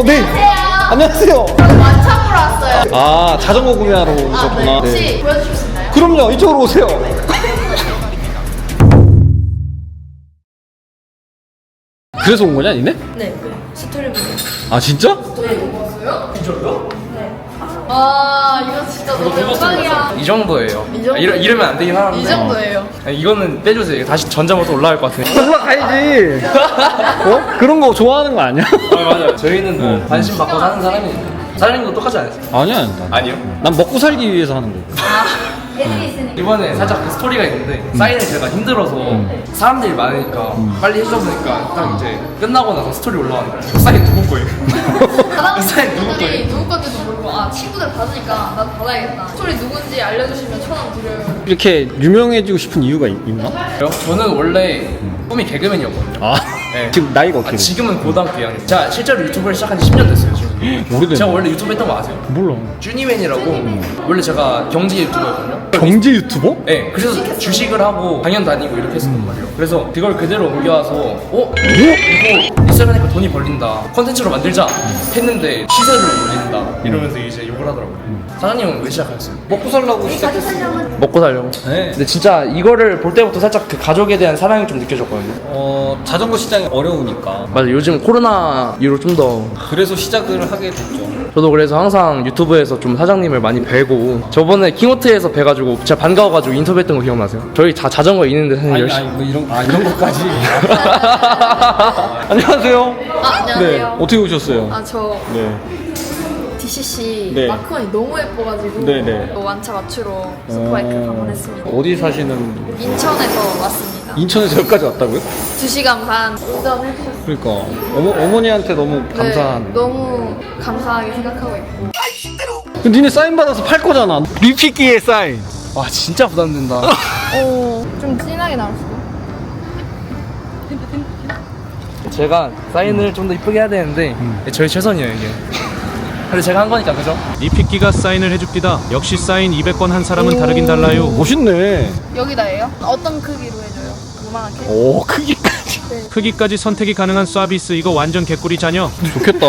어, 네. 안녕하세요. 저는 완창으로 왔어요. 아, 자전거 구매하러 아, 네. 오셨구나. 혹시 보여주실 수 있나요? 그럼요, 이쪽으로 오세요. 그래서 온 거냐, 니네? 네. 스토리 보고. 아, 진짜? 아, 이거 진짜 너무 영광이야. 이 정도예요. 이 정도? 아, 이러, 이러면 안 되긴 하는데. 이 정도예요. 아니, 이거는 빼주세요. 다시 전자부터 올라갈 것 같아요. 올라가야지. 어? 그런 거 좋아하는 거 아니야? 아, 맞아요. 저희는 뭐 관심 받고 사는 사람이니까. 사장님도 똑같지 않으세요? 아니야, 아니야. 아니요. 난 먹고 살기 위해서 하는 거 고. 이번에 살짝 그 스토리가 있는데 사인을 제가 힘들어서 사람들이 많으니까 빨리 해주다 보니까 딱 이제 끝나고 나서 스토리 올라왔는데 사인 누구 거예요? 받아본 사인 누구 거예요? 누구 건지도 모르고 아 친구들 받으니까 나도 받아야겠다. 스토리 누군지 알려주시면 천 원 드려요. 이렇게 유명해지고 싶은 이유가 있, 나 저는 원래 꿈이 개그맨이었거든요. 아, 네. 지금 나이가 아, 어떻게 돼? 지금은 고등학교 2학년. 제가 실제로 유튜브를 시작한 지 10년 됐어요, 지금. 오래됐네. 제가 원래 유튜브 했던 거 아세요? 몰라. 쭈니맨이라고 원래 제가 경제 유튜버였거든요. 경제 유튜버? 네, 그래서 주식을 하고 강연 다니고 이렇게 했었단 말이에요. 그래서 그걸 그대로 옮겨와서 어? 이거 리셀 하니까 돈이 벌린다. 컨텐츠로 만들자 했는데 시세를 올린다. 이러면서 이제 욕을 하더라고요. 사장님은 왜 시작하셨어요? 먹고 살라고 시작했어. 먹고 살려고. 네. 근데 진짜 이거를 볼 때부터 살짝 그 가족에 대한 사랑이 좀 느껴졌거든요. 어, 자전거 시장이 어려우니까. 맞아, 요즘 코로나 이후로 좀 더 그래서 시작을 하게 됐죠. 저도 그래서 항상 유튜브에서 좀 사장님을 많이 뵈고 저번에 킹호트에서 뵈가지고 제가 반가워가지고 인터뷰했던 거 기억나세요? 저희 다 자전거 있는데 사장님 아니, 열심히 아니, 뭐 이런, 아, 이런 것까지. 안녕하세요. 아, 안녕하세요. 네, 어떻게 오셨어요? 아, 저 네. DCC 네. 마크원이 너무 예뻐가지고 네, 네. 완차 맞추러 스파이크 어, 방문했습니다. 어디 사시는, 인천에서 왔습니다. 인천에서 여기까지 왔다고요? 2시간 반 운전해주셨어요. 그러니까. 어머, 어머니한테 너무 감사한. 네, 너무 감사하게 생각하고 있고. 그 니네 사인 받아서 팔 거잖아. 리피끼의 사인. 와 진짜 부담된다 오, 좀 진하게 나왔어. 제가 사인을 좀 더 이쁘게 해야 되는데 저희 최선이에요 이게 근데 제가 한 거니까 그죠? 리피끼가 사인을 해줍디다. 역시 사인 200건 한 사람은 다르긴 달라요. 멋있네. 여기다예요? 어떤 크기로 해줘 요? 요만하게? 오, 크기까지. 크기까지 선택이 가능한 서비스 이거 완전 개꿀이 자녀. 좋겠다.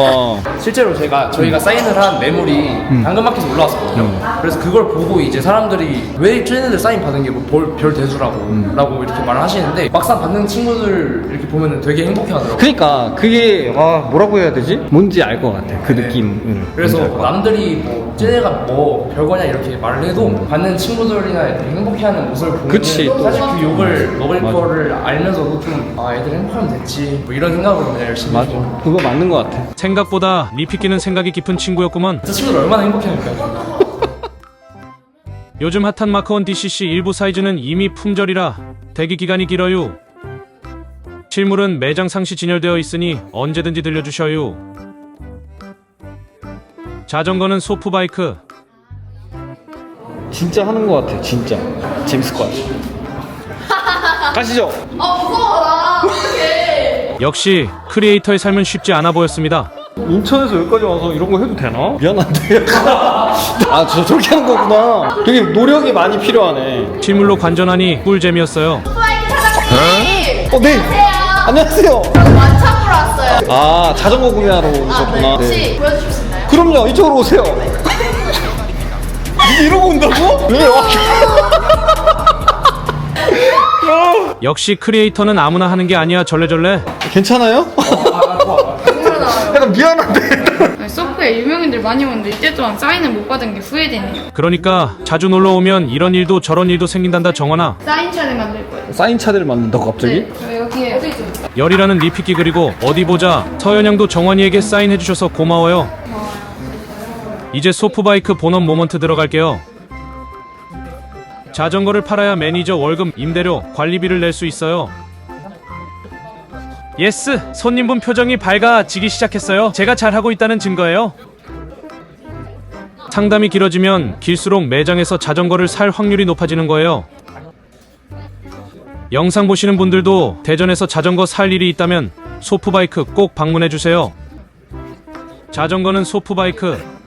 실제로 제가 저희가 사인을 한 매물이 당근마켓에 올라왔었거든요 그래서 그걸 보고 이제 사람들이 왜 쟤네들 사인 받은 게뭐별 대수라고 라고 이렇게 말을 하시는데 막상 받는 친구들 이렇게 보면 되게 행복해 하더라고요 그러니까 그게 아 뭐라고 해야 되지? 뭔지 알 것 같아. 그 느낌. 그래서 뭔지 알것 같아. 남들이 뭐 쟤네가 뭐 별거냐 이렇게 말을 해도 받는 친구들이나 이렇게 행복해하는 모습을 보면 그치, 또. 사실 그 욕을 먹을 맞아. 거를 알면서도 좀 아 애들 행복하면 됐지 뭐 이런 생각으로 그냥 열심히 맞아. 해서 그거 맞는 것 같아. 생각보다 리피끼는 생각이 깊은 친구였구먼. 그 친구들 얼마나 행복해하니까 요즘 핫한 마크원 DCC 일부 사이즈는 이미 품절이라 대기 기간이 길어요. 실물은 매장 상시 진열되어 있으니 언제든지 들려주셔요. 자전거는 소프바이크, 진짜 하는 것 같아. 진짜 재밌을 것 같아. 가시죠. 아, 무서워, 나. 어떡해. 역시 크리에이터의 삶은 쉽지 않아 보였습니다. 인천에서 여기까지 와서 이런 거 해도 되나? 미안한데. 아, 저 저렇게 한 거구나. 되게 노력이 많이 필요하네. 실물로 관전하니 꿀잼이었어요. 사장님! 어, 네. 안녕하세요. 저는 완창으로 왔어요. 아, 자전거 구매하러 아, 네. 오셨구나. 혹시 보여주실 수 있나요? 그럼요. 이쪽으로 오세요. 이러고 온다고? 왜 와? 역시 크리에이터는 아무나 하는 게 아니야 절레절레. 괜찮아요? 약간 미안한데. 소프에 유명인들 많이 오는데 이때 동안 사인을 못 받은 게 후회되네요. 그러니까 자주 놀러 오면 이런 일도 저런 일도 생긴단다 정원아. 사인 차를 만들 거예요. 사인 차들을 만든다고 갑자기? 저 여기에 열이라는 리피끼 그리고 어디 보자 서현양도 정원이에게 사인해 주셔서 고마워요. 이제 소프바이크 본업 모먼트 들어갈게요. 자전거를 팔아야 매니저 월급, 임대료, 관리비를 낼 수 있어요. 예스! 손님분 표정이 밝아지기 시작했어요. 제가 잘하고 있다는 증거예요. 상담이 길어지면 길수록 매장에서 자전거를 살 확률이 높아지는 거예요. 영상 보시는 분들도 대전에서 자전거 살 일이 있다면 소프바이크 꼭 방문해 주세요. 자전거는 소프바이크.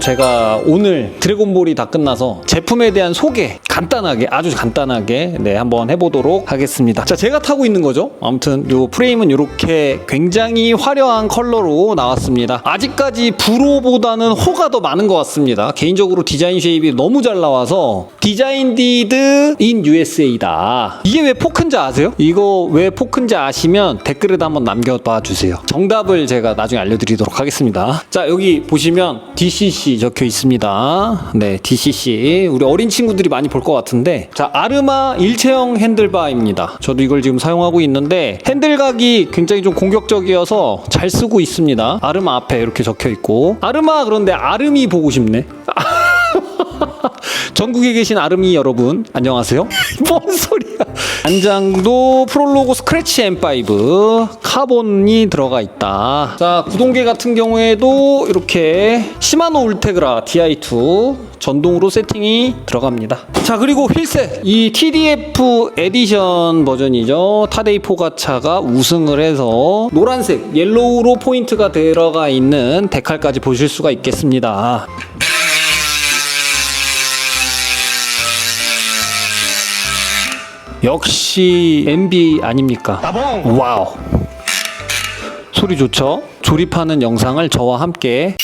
제가 오늘 드래곤볼이 다 끝나서 제품에 대한 소개 간단하게 아주 간단하게 네 한번 해보도록 하겠습니다. 자 제가 타고 있는 거죠. 아무튼 요 프레임은 이렇게 굉장히 화려한 컬러로 나왔습니다. 아직까지 브로보다는 호가 더 많은 것 같습니다. 개인적으로 디자인 쉐입이 너무 잘 나와서 디자인 디드 인 USA다. 이게 왜 포크인지 아세요? 이거 왜 포크인지 아시면 댓글에다 한번 남겨봐 주세요. 정답을 제가 나중에 알려드리도록 하겠습니다. 자 여기 보시면 DCC 적혀 있습니다. 네 DCC 우리 어린 친구들이 많이 볼 것 같은데 자 아르마 일체형 핸들바입니다. 저도 이걸 지금 사용하고 있는데 핸들각이 굉장히 좀 공격적이어서 잘 쓰고 있습니다. 아르마 앞에 이렇게 적혀 있고 아르마 그런데 아름이 보고 싶네. 전국에 계신 아름이 여러분 안녕하세요. 뭔 소리야? 안장도 프롤로고 스크래치 M5 카본이 들어가 있다. 자 구동계 같은 경우에도 이렇게 시마노 울테그라 Di2 전동으로 세팅이 들어갑니다. 자 그리고 휠셋 이 TDF 에디션 버전이죠. 타데이 포가차가 우승을 해서 노란색 옐로우로 포인트가 들어가 있는 데칼까지 보실 수가 있겠습니다. 역시 MB 아닙니까? 와우. 소리 좋죠? 조립하는 영상을 저와 함께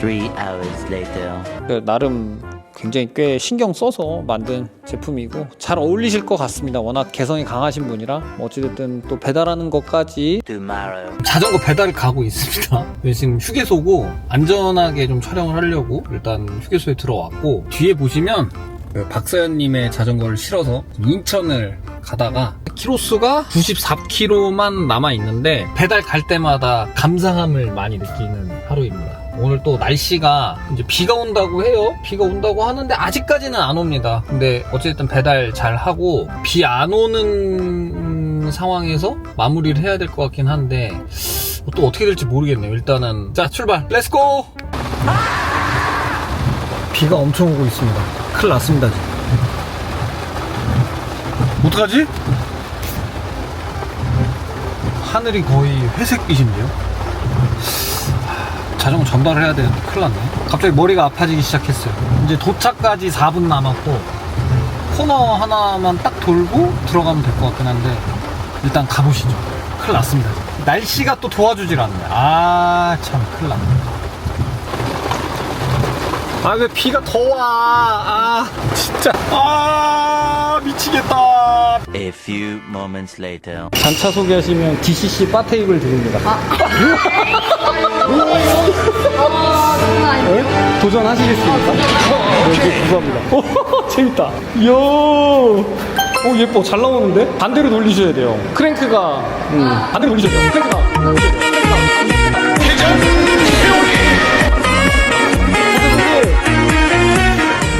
Three hours later. 그 나름 굉장히 꽤 신경 써서 만든 제품이고 잘 어울리실 것 같습니다. 워낙 개성이 강하신 분이라 뭐 어찌됐든 또 배달하는 것까지 Tomorrow. 자전거 배달을 가고 있습니다. 네, 지금 휴게소고 안전하게 좀 촬영을 하려고 일단 휴게소에 들어왔고 뒤에 보시면 그 박서연님의 자전거를 실어서 인천을 가다가 키로수가 94km만 남아 있는데 배달 갈 때마다 감사함을 많이 느끼는 하루입니다. 오늘 또 날씨가 이제 비가 온다고 해요. 비가 온다고 하는데 아직까지는 안 옵니다. 근데 어쨌든 배달 잘 하고 비 안 오는 상황에서 마무리를 해야 될 것 같긴 한데 또 어떻게 될지 모르겠네요. 일단은 자 출발. 렛츠고. 비가 엄청 오고 있습니다. 큰일 났습니다. 지금. 어떡하지? 하늘이 거의 회색빛인데요. 하, 자전거 전달을 해야 되는데 큰일 났네. 갑자기 머리가 아파지기 시작했어요. 이제 도착까지 4분 남았고 코너 하나만 딱 돌고 들어가면 될 것 같긴 한데 일단 가보시죠. 큰일 났습니다. 날씨가 또 도와주질 않네. 아, 참 큰일 났네. 아왜 비가 더 와? 아 진짜 아 미치겠다. A few moments later. 단차 소개하시면 DCC 바 테이블 드립니다. 아, 장난 아니에요? 네? 도전하시겠습니까? 네, 감사합니다. 오, 재밌다. 이야. 오, 예뻐. 잘 나오는데? 반대로 돌리셔야 돼요. 크랭크가, 음, 반대로 돌리셔야 돼요. 크랭크가.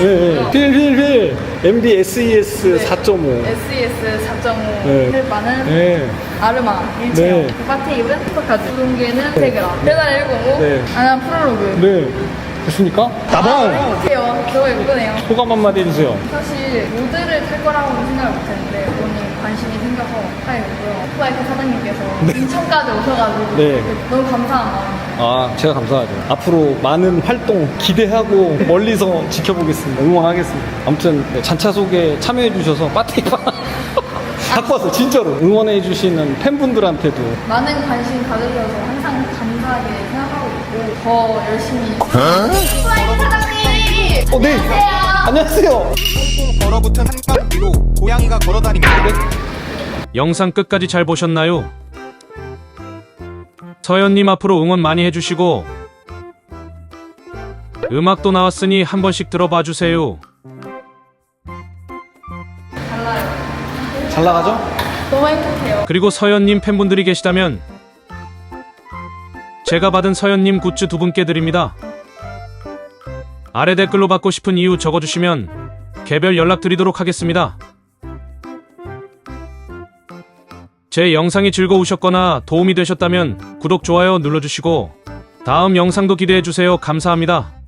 네, 네. 필, 필, 필. MD SES 4.5. SES 4.5 네. 헬바는 네. 아르마 일체형 네. 바테입은 슈퍼카드 구동계는 테그라 페달 105 네. 아나 프롤로그 네. 됐습니까? 나방! 못해요 너무 예쁘네요 소감 한마디 해주세요. 사실 모드를 탈 거라고는 생각을 못했는데 관심이 생겨서 하게 됐고요 오토바이크 사장님께서 인천까지 오셔가지고 네. 너무 감사한 마음이에요 아, 제가 감사하죠. 앞으로 많은 활동 기대하고 멀리서 지켜보겠습니다. 응원하겠습니다. 아무튼 네, 잔차 속에 참여해주셔서 빠테이바 갖고 왔어, 진짜로. 응원해주시는 팬분들한테도. 많은 관심 가져주셔서 항상 감사하게 생각하고 있고 더 열심히 오토바이크 사장님 어, 네. 안녕하세요. 걸어붙은 한강 위로 고양이가 걸어다닙니다. 영상 끝까지 잘 보셨나요? 서연님 앞으로 응원 많이 해주시고 음악도 나왔으니 한 번씩 들어봐 주세요. 달라요 잘 나가죠? 너무 행복해요 그리고 서연님 팬분들이 계시다면 제가 받은 서연님 굿즈 두 분께 드립니다. 아래 댓글로 받고 싶은 이유 적어주시면 개별 연락드리도록 하겠습니다. 제 영상이 즐거우셨거나 도움이 되셨다면 구독, 좋아요 눌러주시고 다음 영상도 기대해주세요. 감사합니다.